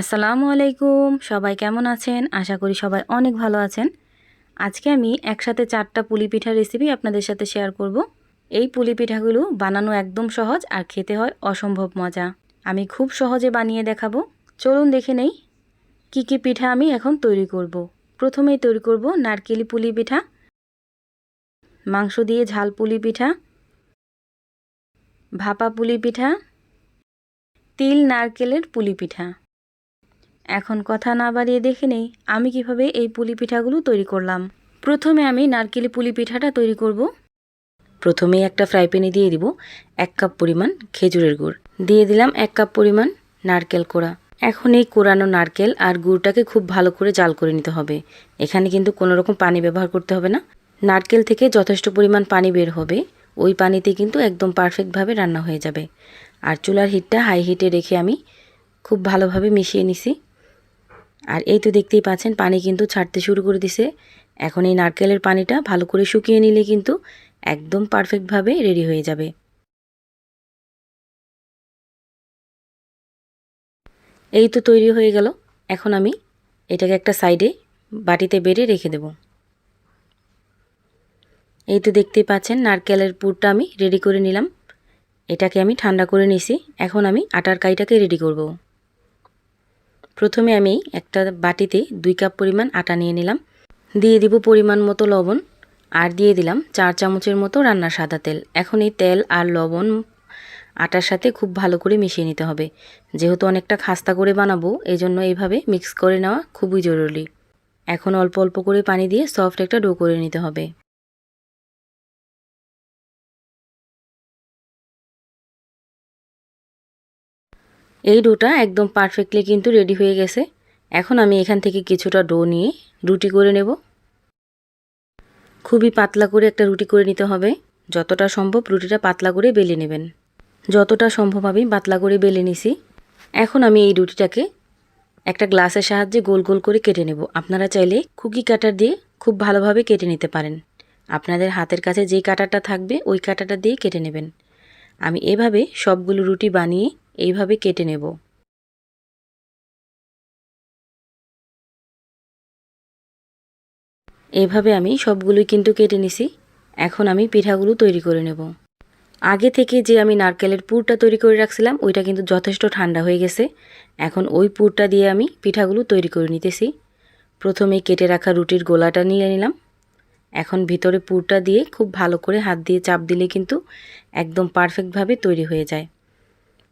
আসসালামু আলাইকুম। সবাই কেমন আছেন? আশা করি সবাই অনেক ভালো আছেন। আজকে আমি একসাথে চারটা পুলি পিঠার রেসিপি আপনাদের সাথে শেয়ার করব। এই পুলি পিঠাগুলো বানানো একদম সহজ আর খেতে হয় অসম্ভব মজা। আমি খুব সহজে বানিয়ে দেখাবো। চলুন দেখে নেই কি কি পিঠা আমি এখন তৈরি করব। প্রথমেই তৈরি করব নারকেলি পুলি পিঠা, মাংস দিয়ে ঝাল পুলি পিঠা, ভাপা পুলি পিঠা, তিল নারকেলের পুলি পিঠা। এখন কথা না বাড়িয়ে দেখে নেই আমি কীভাবে এই পুলি পিঠাগুলো তৈরি করলাম। প্রথমে আমি নারকেলি পুলি পিঠাটা তৈরি করব। প্রথমেই একটা ফ্রাই প্যানে দিয়ে দিব এক কাপ পরিমাণ খেজুরের গুড়। দিয়ে দিলাম এক কাপ পরিমাণ নারকেল কোড়া। এখন এই কোরানো নারকেল আর গুড়টাকে খুব ভালো করে জাল করে নিতে হবে। এখানে কিন্তু কোনো রকম পানি ব্যবহার করতে হবে না। নারকেল থেকে যথেষ্ট পরিমাণ পানি বের হবে। ওই পানিতে কিন্তু একদম পারফেক্টভাবে রান্না হয়ে যাবে। আর চুলার হিটটা হাই হিটে রেখে আমি খুব ভালোভাবে মিশিয়ে নিছি। আর এই তো দেখতেই পাচ্ছেন, পানি কিন্তু ছাড়তে শুরু করে দিছে। এখন এই নারকেলের পানিটা ভালো করে শুকিয়ে নিলে কিন্তু একদম পারফেক্টভাবে রেডি হয়ে যাবে। এই তো তৈরি হয়ে গেল। এখন আমি এটাকে একটা সাইডে বাটিতে বেড়ে রেখে দেব। এই তো দেখতেই পাচ্ছেন, নারকেলের পুরটা আমি রেডি করে নিলাম। এটাকে আমি ঠান্ডা করে নিছি। এখন আমি আটার কাইটাকে রেডি করব। প্রথমে আমি একটা বাটিতে দুই কাপ পরিমাণ আটা নিয়ে নিলাম। দিয়ে দিব পরিমাণ মতো লবণ, আর দিয়ে দিলাম চার চামচের মতো রান্নার সাদা তেল। এখন এই তেল আর লবণ আটার সাথে খুব ভালো করে মিশিয়ে নিতে হবে। যেহেতু অনেকটা খাস্তা করে বানাবো এই জন্য এইভাবে মিক্স করে নেওয়া খুবই জরুরি। এখন অল্প অল্প করে পানি দিয়ে সফট একটা ডো করে নিতে হবে। এই ডোটা একদম পারফেক্টলি কিন্তু রেডি হয়ে গেছে। এখন আমি এখান থেকে কিছুটা ডো নিয়ে রুটি করে নেব। খুবই পাতলা করে একটা রুটি করে নিতে হবে। যতটা সম্ভব রুটিটা পাতলা করে বেলে নেবেন। যতটা সম্ভব আমি পাতলা করে বেলে নিছি। এখন আমি এই রুটিটাকে একটা গ্লাসের সাহায্যে গোল গোল করে কেটে নেব। আপনারা চাইলে খুকি কাটার দিয়ে খুব ভালোভাবে কেটে নিতে পারেন। আপনাদের হাতের কাছে যেই কাটারটা থাকবে, ওই কাটাটা দিয়ে কেটে নেবেন। আমি এভাবে সবগুলো রুটি বানিয়ে এইভাবে কেটে নেব। এভাবে আমি সবগুলোই কিন্তু কেটে নিছি। এখন আমি পিঠাগুলো তৈরি করে নেব। আগে থেকে যে আমি নারকেলের পুরটা তৈরি করে রাখছিলাম, ওইটা কিন্তু যথেষ্ট ঠান্ডা হয়ে গেছে। এখন ওই পুরটা দিয়ে আমি পিঠাগুলো তৈরি করে নিতেছি। প্রথমে কেটে রাখা রুটির গোলাটা নিয়ে নিলাম। এখন ভিতরে পুরটা দিয়ে খুব ভালো করে হাত দিয়ে চাপ দিলে কিন্তু একদম পারফেক্টভাবে তৈরি হয়ে যায়।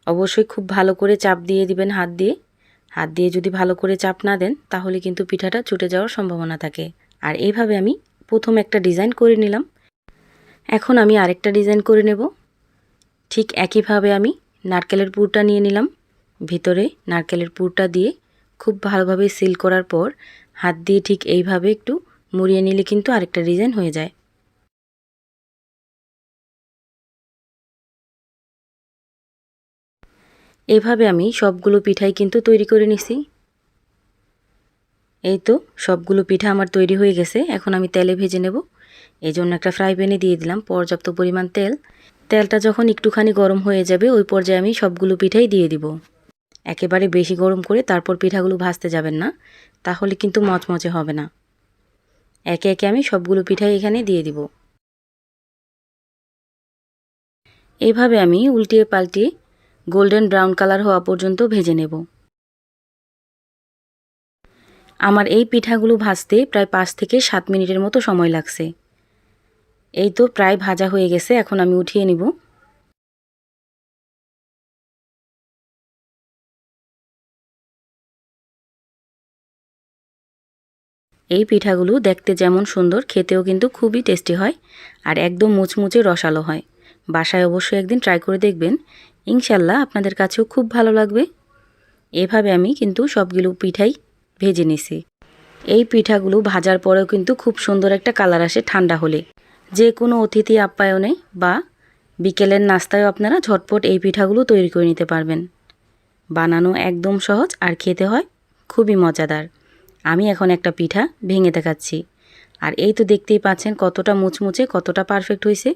অবশ্যই খুব ভালো করে চাপ দিয়ে দিবেন হাত দিয়ে। হাত দিয়ে যদি ভালো করে চাপ না দেন, তাহলে কিন্তু পিঠাটা ছুটে যাওয়ার সম্ভাবনা থাকে। আর এইভাবে আমি প্রথম একটা ডিজাইন করে নিলাম। এখন আমি আরেকটা ডিজাইন করে নেব। ঠিক একইভাবে আমি নারকেলের পুরটা নিয়ে নিলাম। ভিতরে নারকেলের পুরটা দিয়ে খুব ভালোভাবে সিল করার পর হাত দিয়ে ঠিক এইভাবে একটু মুড়িয়ে নিলে কিন্তু আরেকটা ডিজাইন হয়ে যায়। এভাবে আমি সবগুলো পিঠাই কিন্তু তৈরি করে নিছি। এই তো, সবগুলো পিঠা আমার তৈরি হয়ে গেছে। এখন আমি তেলে ভেজে নেব। এই জন্য একটা ফ্রাই প্যানে দিয়ে দিলাম পর্যাপ্ত পরিমাণ তেল। তেলটা যখন একটুখানি গরম হয়ে যাবে, ওই পর্যায়ে আমি সবগুলো পিঠাই দিয়ে দিব। একেবারে বেশি গরম করে তারপর পিঠাগুলো ভাজতে যাবেন না, তাহলে কিন্তু মচমচে হবে না। একে একে আমি সবগুলো পিঠাই এখানে দিয়ে দিব। এইভাবে আমি উল্টিয়ে পাল্টিয়ে গোল্ডেন ব্রাউন কালার হওয়া পর্যন্ত ভেজে নেব। আমার এই পিঠাগুলো ভাজতে প্রায় পাঁচ থেকে সাত মিনিটের মতো সময় লাগছে। এই তো প্রায় ভাজা হয়ে গেছে, এখন আমি উঠিয়ে নিব। এই পিঠাগুলো দেখতে যেমন সুন্দর, খেতেও কিন্তু খুবই টেস্টি হয় আর একদম মুচমুচে রসালো হয়। বাসায় অবশ্যই একদিন ট্রাই করে দেখবেন। ইনশাল্লাহ আপনাদের কাছেও খুব ভালো লাগবে। এভাবে আমি কিন্তু সবগুলো পিঠাই ভেজে নিছি। এই পিঠাগুলো ভাজার পরেও কিন্তু খুব সুন্দর একটা কালার আসে ঠান্ডা হলে। যে কোনো অতিথি আপ্যায়নে বা বিকেলের নাস্তায়ও আপনারা ঝটপট এই পিঠাগুলো তৈরি করে নিতে পারবেন। বানানো একদম সহজ আর খেতে হয় খুবই মজাদার। আমি এখন একটা পিঠা ভেঙে দেখাচ্ছি। আর এই তো দেখতেই পাচ্ছেন কতটা মুচমুচে, কতটা পারফেক্ট হয়েছে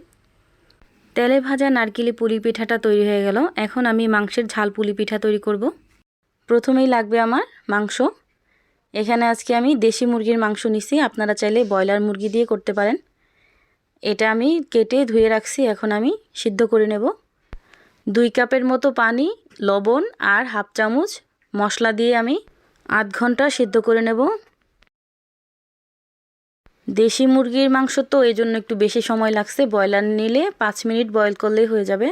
তেলে ভাজা নারকেলি পুলি পিঠাটা তৈরি হয়ে গেল। এখন আমি মাংসের ঝাল পুলি পিঠা তৈরি করব। প্রথমেই লাগবে আমার মাংস। এখানে আজকে আমি দেশি মুরগির মাংস নিছি। আপনারা চাইলে ব্রয়লার মুরগি দিয়ে করতে পারেন। এটা আমি কেটে ধুয়ে রাখছি। এখন আমি সিদ্ধ করে নেব। দুই কাপের মতো পানি, লবণ আর হাফ চামচ মশলা দিয়ে আমি আধ ঘণ্টা সিদ্ধ করে নেব। দেশি মুরগির মাংস তো এই জন্য একটু বেশি সময় লাগছে। ব্রয়লার নিলে পাঁচ মিনিট বয়ল করলেই হয়ে যাবে।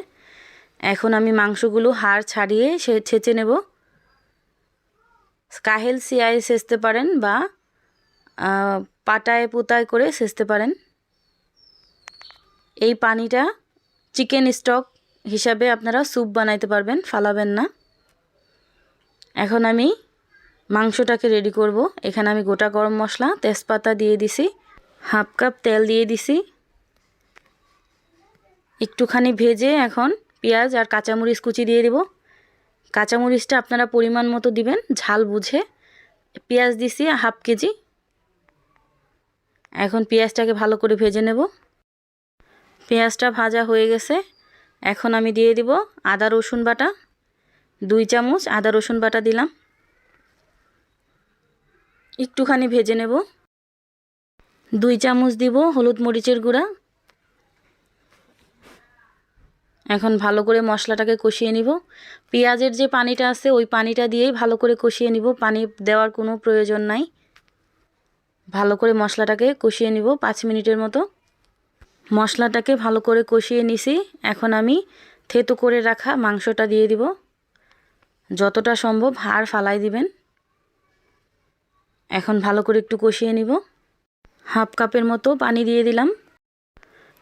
এখন আমি মাংসগুলো হাড় ছাড়িয়ে সে ছেঁচে নেব। কাহেল সিয়ায় সেচতে পারেন বা পাটায় পুতায় করে সেচতে পারেন। এই পানিটা চিকেন স্টক হিসাবে আপনারা স্যুপ বানাইতে পারবেন, ফালাবেন না। এখন আমি মাংসটাকে রেডি করব। এখানে আমি গোটা গরম মশলা, তেজপাতা দিয়ে দিছি, হাফ কাপ তেল দিয়ে দিছি। একটুখানি ভেজে এখন পেঁয়াজ আর কাঁচামরিচ কুচি দিয়ে দেব। কাঁচামরিচটা আপনারা পরিমাণ মতো দিবেন, ঝাল বুঝে। পেঁয়াজ দিছি হাফ কেজি। এখন পেঁয়াজটাকে ভালো করে ভেজে নেব। পেঁয়াজটা ভাজা হয়ে গেছে। এখন আমি দিয়ে দিব আদা রসুন বাটা। দুই চামচ আদা রসুন বাটা দিলাম। একটুখানি ভেজে নেব। দুই চামচ দিব হলুদ মরিচের গুঁড়া। এখন ভালো করে মশলাটাকে কষিয়ে নিব। পেঁয়াজের যে পানিটা আছে, ওই পানিটা দিয়েই ভালো করে কষিয়ে নিব। পানি দেওয়ার কোনো প্রয়োজন নাই। ভালো করে মশলাটাকে কষিয়ে নিব পাঁচ মিনিটের মতো। মশলাটাকে ভালো করে কষিয়ে নিছি। এখন আমি থেতো করে রাখা মাংসটা দিয়ে দিব। যতটা সম্ভব হাড় ফালাই দিবেন। এখন ভালো করে একটু কষিয়ে নিব। হাফ কাপের মতো পানি দিয়ে দিলাম।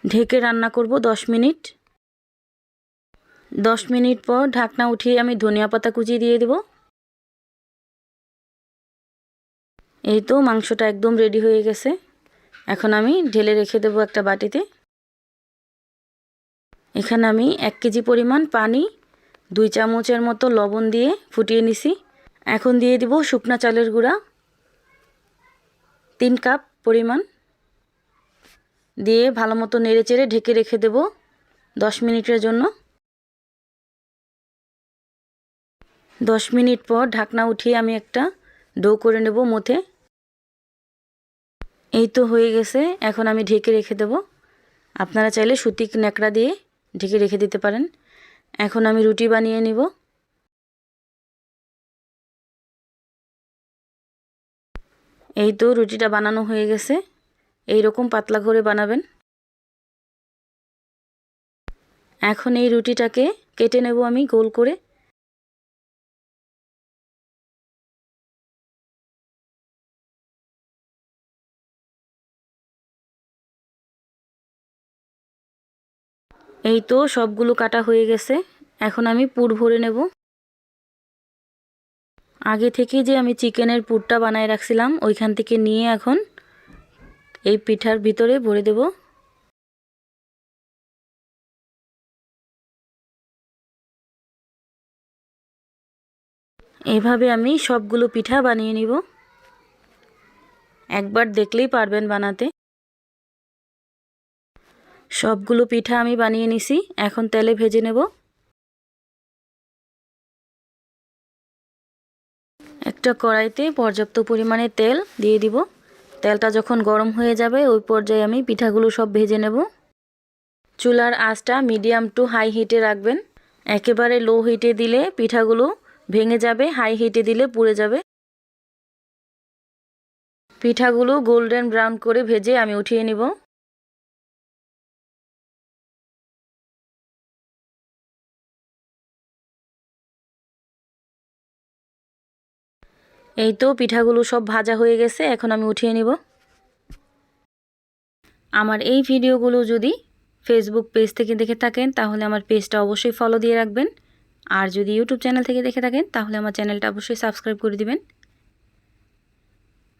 ঢেকে রান্না করব দশ মিনিট। দশ মিনিট পর ঢাকনা উঠিয়ে আমি ধনিয়া পাতা কুচি দিয়ে দেব। এই তো মাংসটা একদম রেডি হয়ে গেছে। এখন আমি ঢেলে রেখে দেব একটা বাটিতে। এখানে আমি এক কেজি পরিমাণ পানি, দুই চামচের মতো লবণ দিয়ে ফুটিয়ে নিছি। এখন দিয়ে দিব শুকনা চালের গুঁড়া। তিন কাপ পরিমাণ দিয়ে ভালো মতো নেড়ে চেড়ে ঢেকে রেখে দেব দশ মিনিটের জন্য। দশ মিনিট পর ঢাকনা উঠিয়ে আমি একটা ডো করে নেব মথে এই তো হয়ে গেছে, এখন আমি ঢেকে রেখে দেব। আপনারা চাইলে সুতি ন্যাকড়া দিয়ে ঢেকে রেখে দিতে পারেন। এখন আমি রুটি বানিয়ে নিব। এই তো রুটিটা বানানো হয়ে গেছে। এই রকম পাতলা করে বানাবেন। এখন এই রুটিটাকে কেটে নেব আমি গোল করে। এই তো সবগুলো কাটা হয়ে গেছে। এখন আমি পুর ভরে নেব। আগে থেকে যে আমি চিকেনের পুরটা বানায় রাখছিলাম, ওইখান থেকে নিয়ে এখন এই পিঠার ভিতরে ভরে দেব। এভাবে আমি সবগুলো পিঠা বানিয়ে নিব। একবার দেখলেই পারবেন বানাতে। সবগুলো পিঠা আমি বানিয়ে নিছি, এখন তেলে ভেজে নেব। একটা কড়াইতে পর্যাপ্ত পরিমাণে তেল দিয়ে দিব। তেলটা যখন গরম হয়ে যাবে, ওই পর্যায়ে আমি পিঠাগুলো সব ভেজে নেব। চুলার আঁচটা মিডিয়াম টু হাই হিটে রাখবেন। একেবারে লো হিটে দিলে পিঠাগুলো ভেঙে যাবে, হাই হিটে দিলে পুড়ে যাবে। পিঠাগুলো গোল্ডেন ব্রাউন করে ভেজে আমি উঠিয়ে নিব। এই তো পিঠাগুলো সব ভাজা হয়ে গেছে, এখন আমি উঠিয়ে নিব। আমার এই ভিডিওগুলো যদি ফেসবুক পেজ থেকে দেখে থাকেন, তাহলে আমার পেজটা অবশ্যই ফলো দিয়ে রাখবেন। আর যদি ইউটিউব চ্যানেল থেকে দেখে থাকেন, তাহলে আমার চ্যানেলটা অবশ্যই সাবস্ক্রাইব করে দিবেন।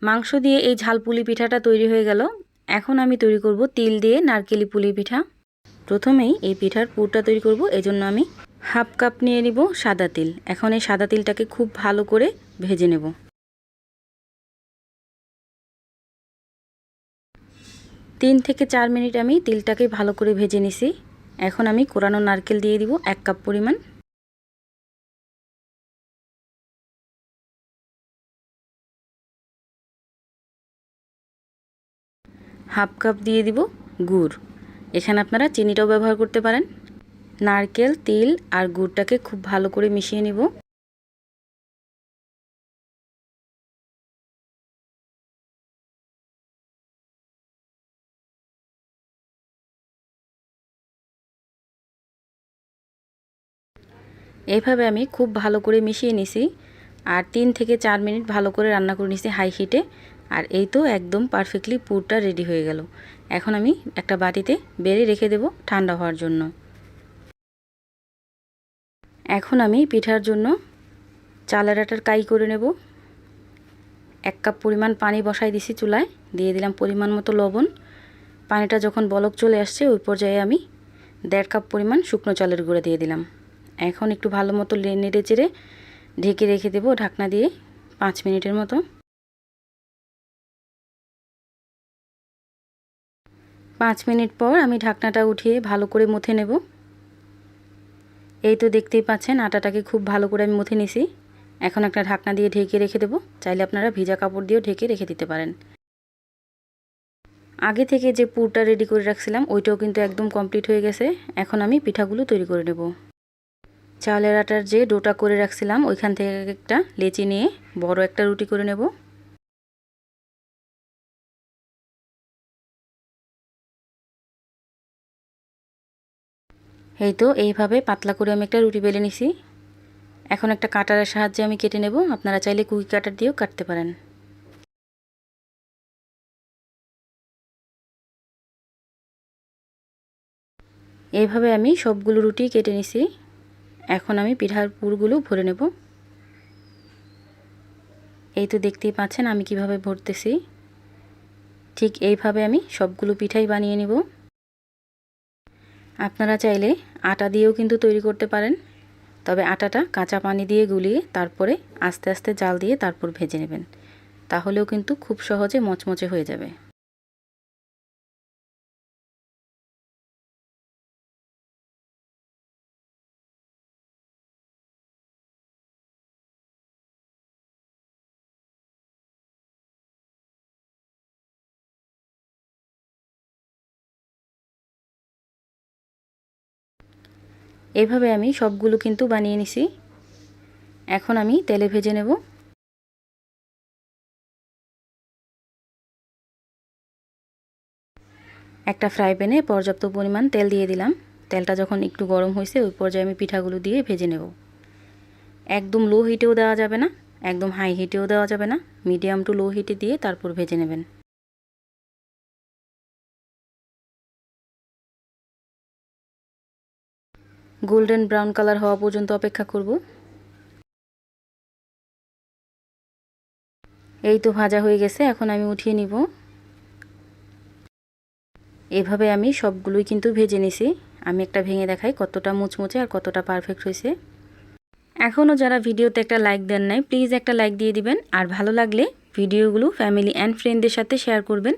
মাংস দিয়ে এই ঝাল পুলি পিঠাটা তৈরি হয়ে গেল। এখন আমি তৈরি করব তিল দিয়ে নারকেলি পুলি পিঠা। প্রথমেই এই পিঠার পুরটা তৈরি করব, এজন্য আমি হাফ কাপ নিয়ে নিব সাদা তিল। এখন এই সাদা তিলটাকে খুব ভালো করে ভেজে নেব। তিন থেকে চার মিনিট আমি তিলটাকে ভালো করে ভেজে নিছি। এখন আমি কোরানো নারকেল দিয়ে দিব এক কাপ পরিমাণ। হাফ কাপ দিয়ে দিব গুড়। এখানে আপনারা চিনিটাও ব্যবহার করতে পারেন। নারকেল, তিল আর গুড়টাকে খুব ভালো করে মিশিয়ে নিব। এইভাবে আমি খুব ভালো করে মিশিয়ে নিছি আর তিন থেকে চার মিনিট ভালো করে রান্না করে নিছি হাই হিটে। আর এই তো একদম পারফেক্টলি পুরটা রেডি হয়ে গেল। এখন আমি একটা বাটিতে বেড়ে রেখে দেব ঠান্ডা হওয়ার জন্য। এখন আমি পিঠার জন্য চালের আটার কাই করে নেব। এক কাপ পরিমাণ পানি বসাই দিছি চুলায়, দিয়ে দিলাম পরিমাণ মতো লবণ। পানিটা যখন বলক চলে আসছে, ওই পর্যায়ে আমি দেড় কাপ পরিমাণ শুকনো চালের গুঁড়া দিয়ে দিলাম। এখন একটু ভালো মতো নেড়ে চেড়ে ঢেকে রেখে দেবো ঢাকনা দিয়ে পাঁচ মিনিটের মতো। পাঁচ মিনিট পর আমি ঢাকনাটা উঠিয়ে ভালো করে মুথে নেব। এই তো দেখতেই পাচ্ছেন আটাটাকে খুব ভালো করে আমি মুথে নিছি। এখন একটা ঢাকনা দিয়ে ঢেকে রেখে দেবো। চাইলে আপনারা ভিজা কাপড় দিয়েও ঢেকে রেখে দিতে পারেন। আগে থেকে যে পুরটা রেডি করে রাখছিলাম, ওইটাও কিন্তু একদম কমপ্লিট হয়ে গেছে। এখন আমি পিঠাগুলো তৈরি করে নেব। চালের আটার যে ডোটা করে রাখছিলাম, ওইখান থেকে একটা লেচি নিয়ে বড় একটা রুটি করে নেব। এই তো, এইভাবে পাতলা করে আমি একটা রুটি বেলে নিছি। এখন একটা কাটারের সাহায্যে আমি কেটে নেব। আপনারা চাইলে কুকি কাটার দিয়েও কাটতে পারেন। এইভাবে আমি সবগুলো রুটি কেটে নিছি। এখন আমি পিঠার পুরগুলো ভরে নেব। এই তো দেখতেই পাচ্ছেন আমি কীভাবে ভরতেছি। ঠিক এইভাবে আমি সবগুলো পিঠাই বানিয়ে নেব। আপনারা চাইলে আটা দিয়েও কিন্তু তৈরি করতে পারেন। তবে আটাটা কাঁচা পানি দিয়ে গুলিয়ে তারপরে আস্তে আস্তে জাল দিয়ে তারপর ভেজে নেবেন। তাহলেও কিন্তু খুব সহজে মচমচে হয়ে যাবে। এভাবে আমি সবগুলো কিন্তু বানিয়ে নিছি। এখন আমি তেলে ভেজে নেব। একটা ফ্রাই প্যানে পর্যাপ্ত পরিমাণ তেল দিয়ে দিলাম। তেলটা যখন একটু গরম হয়েছে, ওই পর্যায়ে আমি পিঠাগুলো দিয়ে ভেজে নেব। একদম লো হিটেও দেওয়া যাবে না, একদম হাই হিটেও দেওয়া যাবে না। মিডিয়াম টু লো হিটে দিয়ে তারপর ভেজে নেবেন। গোল্ডেন ব্রাউন কালার হওয়া পর্যন্ত অপেক্ষা করব। এই তো ভাজা হয়ে গেছে, এখন আমি উঠিয়ে নিব। এভাবে আমি সবগুলোই কিন্তু ভেজে নিছি। আমি একটা ভেঙে দেখাই কতটা মুচমুচে আর কতটা পারফেক্ট হয়েছে। এখনও যারা ভিডিওতে একটা লাইক দেন নাই, প্লিজ একটা লাইক দিয়ে দিবেন। আর ভালো লাগলে ভিডিওগুলো ফ্যামিলি অ্যান্ড ফ্রেন্ডদের সাথে শেয়ার করবেন।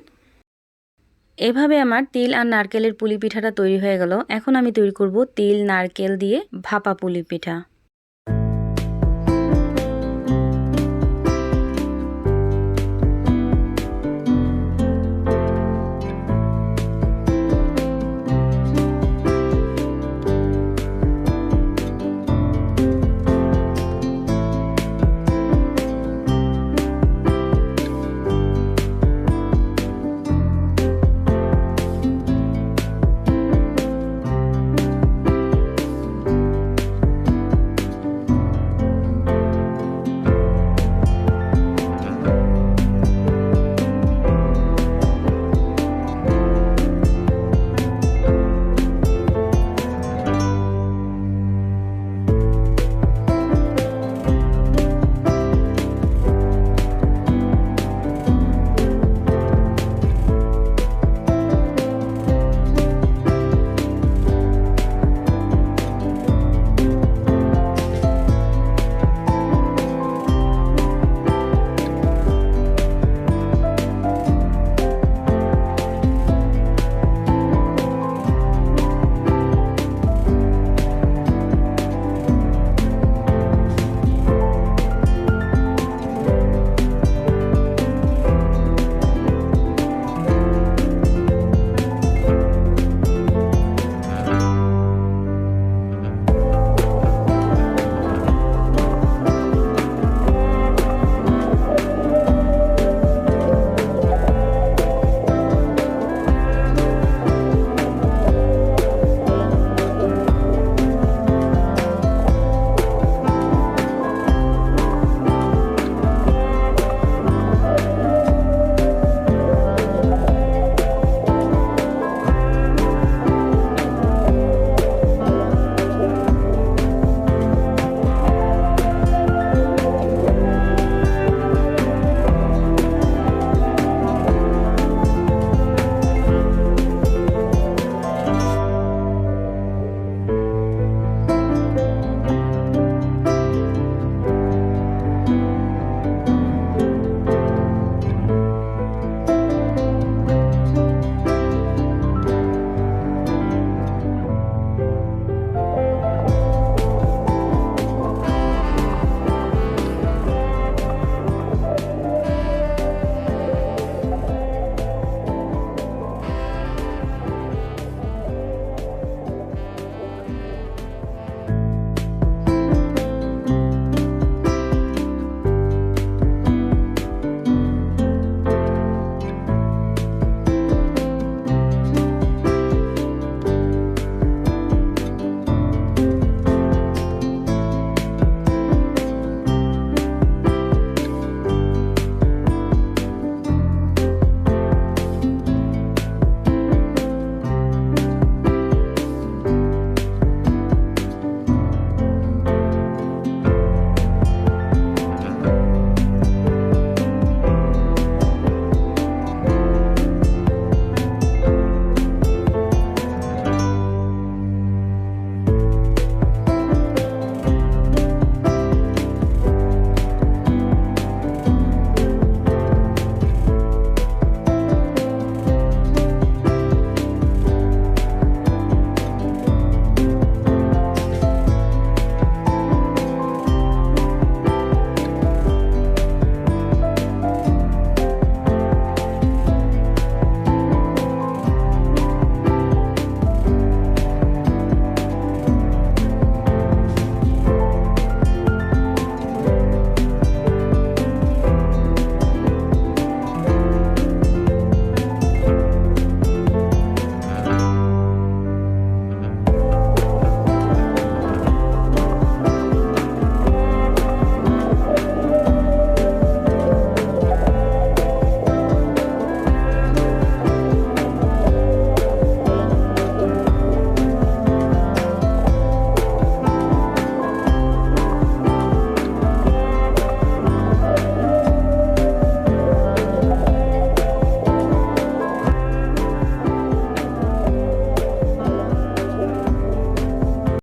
এভাবে আমার তিল আর নারকেলের পুলি পিঠাটা তৈরি হয়ে গেল। এখন আমি তৈরি করব তিল, নারকেল দিয়ে ভাপা পুলি পিঠা।